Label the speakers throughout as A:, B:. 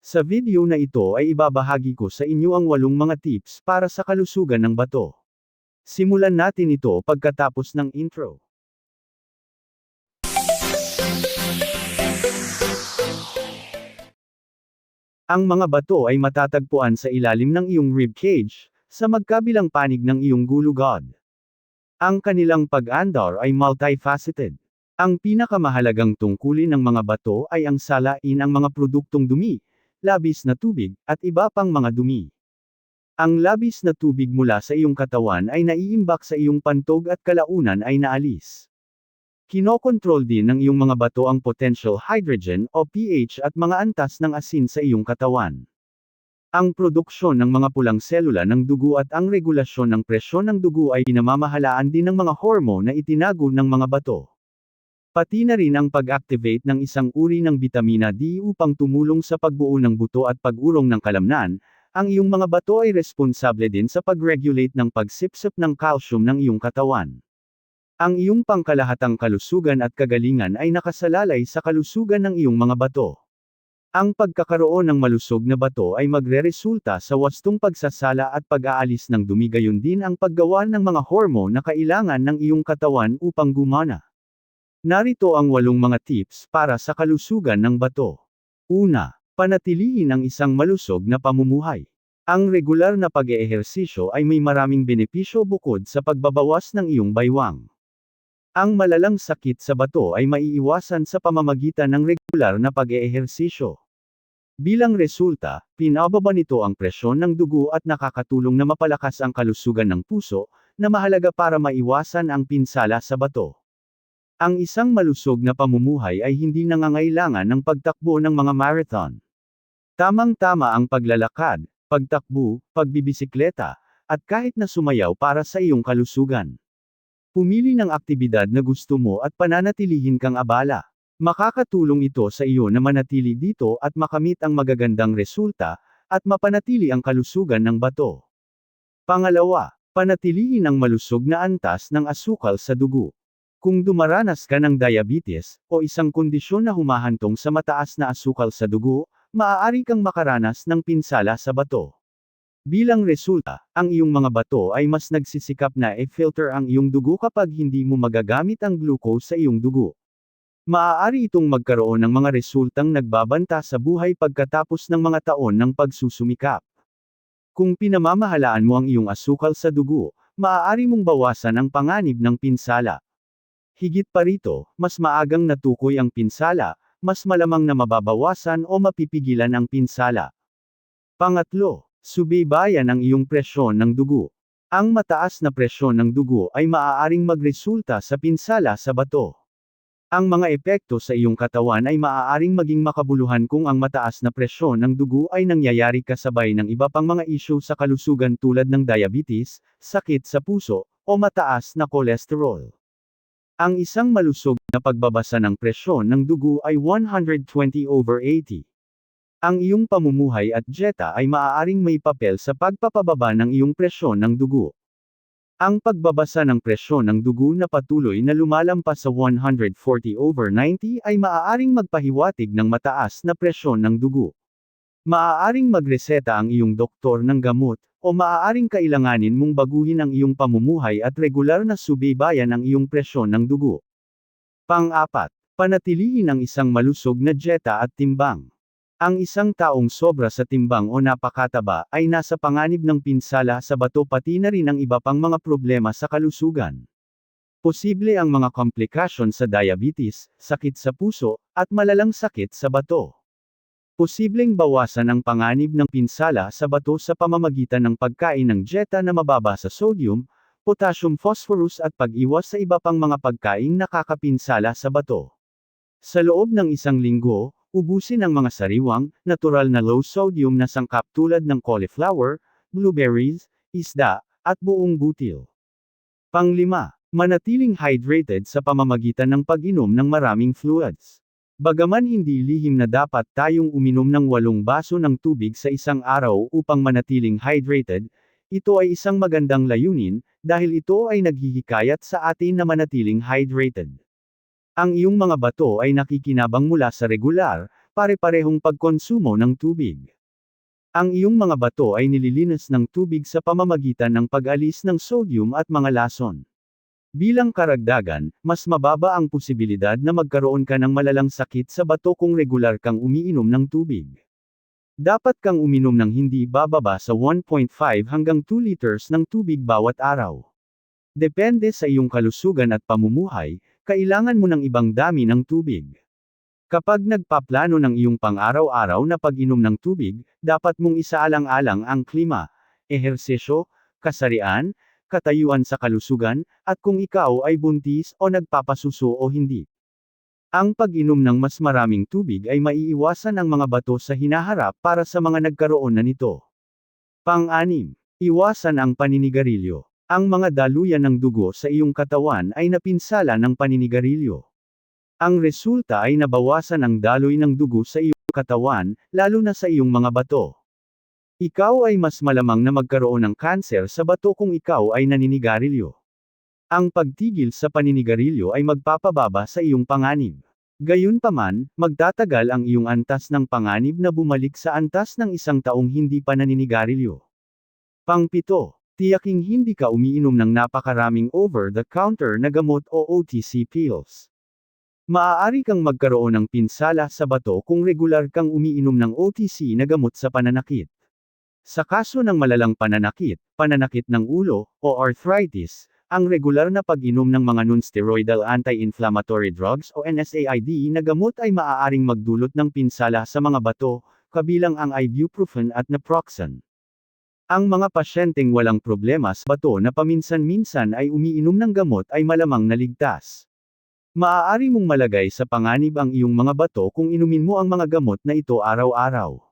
A: Sa video na ito ay ibabahagi ko sa inyo ang walong mga tips para sa kalusugan ng bato. Simulan natin ito pagkatapos ng intro. Ang mga bato ay matatagpuan sa ilalim ng iyong rib cage, sa magkabilang panig ng iyong gulugod. Ang kanilang pag-andar ay multifaceted. Ang pinakamahalagang tungkulin ng mga bato ay ang salain ang mga produktong dumi, labis na tubig, at iba pang mga dumi. Ang labis na tubig mula sa iyong katawan ay naiimbak sa iyong pantog at kalaunan ay naalis. Kinokontrol din ng iyong mga bato ang potential hydrogen o pH at mga antas ng asin sa iyong katawan. Ang produksyon ng mga pulang selula ng dugo at ang regulasyon ng presyon ng dugo ay pinamamahalaan din ng mga hormone na itinago ng mga bato. Pati na rin ang pag-activate ng isang uri ng bitamina D upang tumulong sa pagbuo ng buto at pag-urong ng kalamnan, ang iyong mga bato ay responsable din sa pag-regulate ng pagsipsip ng calcium ng iyong katawan. Ang iyong pangkalahatang kalusugan at kagalingan ay nakasalalay sa kalusugan ng iyong mga bato. Ang pagkakaroon ng malusog na bato ay magreresulta sa wastong pagsasala at pag-aalis ng dumi gayon din ang paggawa ng mga hormone na kailangan ng iyong katawan upang gumana. Narito ang walong mga tips para sa kalusugan ng bato. Una, panatilihin ang isang malusog na pamumuhay. Ang regular na pag-eehersisyo ay may maraming benepisyo bukod sa pagbabawas ng iyong baywang. Ang malalang sakit sa bato ay maiiwasan sa pamamagitan ng regular na pag-eehersisyo. Bilang resulta, pinababa nito ang presyon ng dugo at nakakatulong na mapalakas ang kalusugan ng puso, na mahalaga para maiwasan ang pinsala sa bato. Ang isang malusog na pamumuhay ay hindi nangangailangan ng pagtakbo ng mga marathon. Tamang-tama ang paglalakad, pagtakbo, pagbibisikleta, at kahit na sumayaw para sa iyong kalusugan. Pumili ng aktibidad na gusto mo at pananatilihin kang abala. Makakatulong ito sa iyo na manatili dito at makamit ang magagandang resulta, at mapanatili ang kalusugan ng bato. Pangalawa, panatilihin ang malusog na antas ng asukal sa dugo. Kung dumaranas ka ng diabetes, o isang kondisyon na humahantong sa mataas na asukal sa dugo, maaari kang makaranas ng pinsala sa bato. Bilang resulta, ang iyong mga bato ay mas nagsisikap na e-filter ang iyong dugo kapag hindi mo magagamit ang glucose sa iyong dugo. Maaari itong magkaroon ng mga resultang nagbabanta sa buhay pagkatapos ng mga taon ng pagsusumikap. Kung pinamamahalaan mo ang iyong asukal sa dugo, maaari mong bawasan ang panganib ng pinsala. Higit pa rito, mas maagang natukoy ang pinsala, mas malamang na mababawasan o mapipigilan ang pinsala. Pangatlo, subaybayan ang iyong presyon ng dugo. Ang mataas na presyon ng dugo ay maaaring magresulta sa pinsala sa bato. Ang mga epekto sa iyong katawan ay maaaring maging makabuluhan kung ang mataas na presyon ng dugo ay nangyayari kasabay ng iba pang mga isyu sa kalusugan tulad ng diabetes, sakit sa puso, o mataas na kolesterol. Ang isang malusog na pagbabasa ng presyon ng dugo ay 120 over 80. Ang iyong pamumuhay at dieta ay maaaring may papel sa pagpapababa ng iyong presyon ng dugo. Ang pagbabasa ng presyon ng dugo na patuloy na lumalampas sa 140 over 90 ay maaaring magpahiwatig ng mataas na presyon ng dugo. Maaaring magreseta ang iyong doktor ng gamot, o maaaring kailanganin mong baguhin ang iyong pamumuhay at regular na subaybayan ang iyong presyon ng dugo. Pang-apat, panatilihin ang isang malusog na dieta at timbang. Ang isang taong sobra sa timbang o napakataba ay nasa panganib ng pinsala sa bato pati na rin ang iba pang mga problema sa kalusugan. Posible ang mga komplikasyon sa diabetes, sakit sa puso, at malalang sakit sa bato. Posibleng bawasan ang panganib ng pinsala sa bato sa pamamagitan ng pagkain ng dieta na mababa sa sodium, potassium phosphorus at pag-iwas sa iba pang mga pagkaing nakakapinsala sa bato. Sa loob ng isang linggo, ubusin ang mga sariwang, natural na low-sodium na sangkap tulad ng cauliflower, blueberries, isda, at buong butil. Panglima, manatiling hydrated sa pamamagitan ng pag-inom ng maraming fluids. Bagaman hindi lihim na dapat tayong uminom ng walong baso ng tubig sa isang araw upang manatiling hydrated, ito ay isang magandang layunin, dahil ito ay naghihikayat sa atin na manatiling hydrated. Ang iyong mga bato ay nakikinabang mula sa regular, pare-parehong pagkonsumo ng tubig. Ang iyong mga bato ay nililinis ng tubig sa pamamagitan ng pag-alis ng sodium at mga lason. Bilang karagdagan, mas mababa ang posibilidad na magkaroon ka ng malalang sakit sa bato kung regular kang umiinom ng tubig. Dapat kang uminom ng hindi bababa sa 1.5 hanggang 2 liters ng tubig bawat araw. Depende sa iyong kalusugan at pamumuhay, kailangan mo ng ibang dami ng tubig. Kapag nagpaplano ng iyong pang-araw-araw na pag-inom ng tubig, dapat mong isaalang-alang ang klima, ehersesyo, kasarian, katayuan sa kalusugan, at kung ikaw ay buntis o nagpapasuso o hindi. Ang pag-inom ng mas maraming tubig ay maiiwasan ang mga bato sa hinaharap para sa mga nagkaroon na nito. Pang-anim, iwasan ang paninigarilyo. Ang mga daluyan ng dugo sa iyong katawan ay napinsala ng paninigarilyo. Ang resulta ay nabawasan ang daloy ng dugo sa iyong katawan, lalo na sa iyong mga bato. Ikaw ay mas malamang na magkaroon ng kanser sa bato kung ikaw ay naninigarilyo. Ang pagtigil sa paninigarilyo ay magpapababa sa iyong panganib. Gayunpaman, magtatagal ang iyong antas ng panganib na bumalik sa antas ng isang taong hindi pa naninigarilyo. Pangpito, tiyaking hindi ka umiinom ng napakaraming over-the-counter na gamot o OTC pills. Maaari kang magkaroon ng pinsala sa bato kung regular kang umiinom ng OTC na gamot sa pananakit. Sa kaso ng malalang pananakit, pananakit ng ulo, o arthritis, ang regular na pag-inom ng mga non-steroidal anti-inflammatory drugs o NSAID na gamot ay maaaring magdulot ng pinsala sa mga bato, kabilang ang ibuprofen at naproxen. Ang mga pasyenteng walang problema sa bato na paminsan-minsan ay umiinom ng gamot ay malamang naligtas. Maaari mong malagay sa panganib ang iyong mga bato kung inumin mo ang mga gamot na ito araw-araw.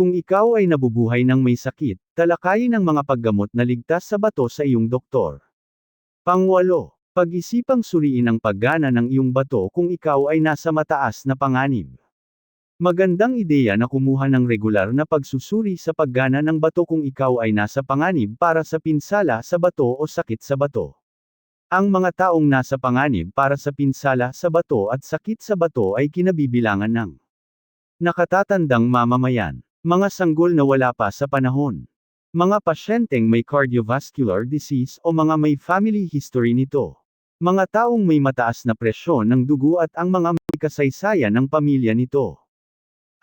A: Kung ikaw ay nabubuhay ng may sakit, talakayin ang mga paggamot na ligtas sa bato sa iyong doktor. Pangwalo, pag-isipang suriin ang paggana ng iyong bato kung ikaw ay nasa mataas na panganib. Magandang ideya na kumuha ng regular na pagsusuri sa paggana ng bato kung ikaw ay nasa panganib para sa pinsala sa bato o sakit sa bato. Ang mga taong nasa panganib para sa pinsala sa bato at sakit sa bato ay kinabibilangan ng nakatatandang mamamayan, mga sanggol na wala pa sa panahon, mga pasyenteng may cardiovascular disease o mga may family history nito, mga taong may mataas na presyon ng dugo at ang mga may kasaysayan ng pamilya nito.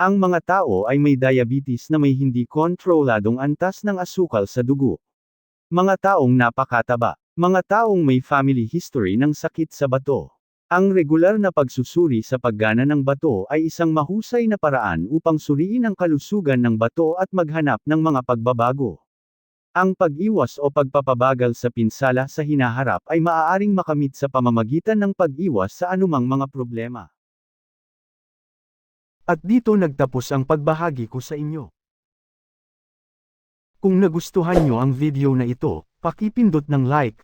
A: Ang mga tao ay may diabetes na may hindi kontroladong antas ng asukal sa dugo. Mga taong napakataba. Mga taong may family history ng sakit sa bato. Ang regular na pagsusuri sa paggana ng bato ay isang mahusay na paraan upang suriin ang kalusugan ng bato at maghanap ng mga pagbabago. Ang pag-iwas o pagpapabagal sa pinsala sa hinaharap ay maaaring makamit sa pamamagitan ng pag-iwas sa anumang mga problema. At dito nagtapos ang pagbahagi ko sa inyo. Kung nagustuhan nyo ang video na ito, pakipindot ng like,